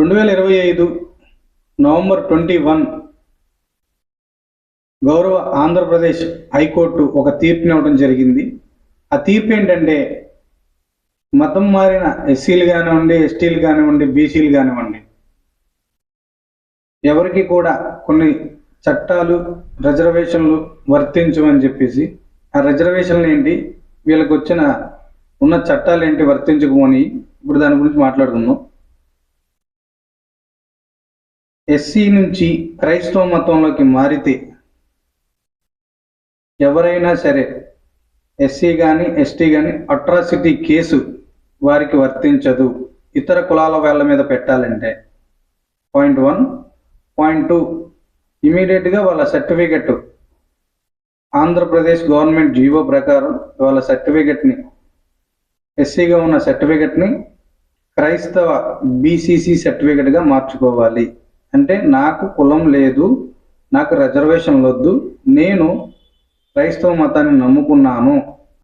రెండు వేల ఇరవై ఐదు నవంబర్ ట్వంటీ వన్ గౌరవ ఆంధ్రప్రదేశ్ హైకోర్టు ఒక తీర్పుని ఇవ్వడం జరిగింది. ఆ తీర్పు ఏంటంటే మతం మారిన ఎస్సీలు కానివ్వండి ఎస్టీలు కానివ్వండి బీసీలు కానివ్వండి ఎవరికి కూడా కొన్ని చట్టాలు రిజర్వేషన్లు వర్తించమని చెప్పేసి ఆ రిజర్వేషన్లు ఏంటి వీళ్ళకి వచ్చిన ఉన్న చట్టాలు ఏంటి వర్తించకపోని ఇప్పుడు దాని గురించి మాట్లాడుకుందాం. ఎస్సీ నుంచి క్రైస్తవ మతంలోకి మారితే ఎవరైనా సరే ఎస్సీ కానీ ఎస్టీ కానీ అట్రాసిటీ కేసు వారికి వర్తించదు. ఇతర కులాల వాళ్ళ మీద పెట్టాలంటే. Point one. Point two. ఇమీడియట్గా వాళ్ళ సర్టిఫికెట్. ఆంధ్రప్రదేశ్ గవర్నమెంట్ జీవో ప్రకారం వాళ్ళ సర్టిఫికెట్ని ఎస్సీగా ఉన్న సర్టిఫికెట్ని క్రైస్తవ బీసీసీ సర్టిఫికెట్గా మార్చుకోవాలి. అంటే నాకు కులం లేదు నాకు రిజర్వేషన్లు వద్దు నేను క్రైస్తవ మతాన్ని నమ్ముకున్నాను.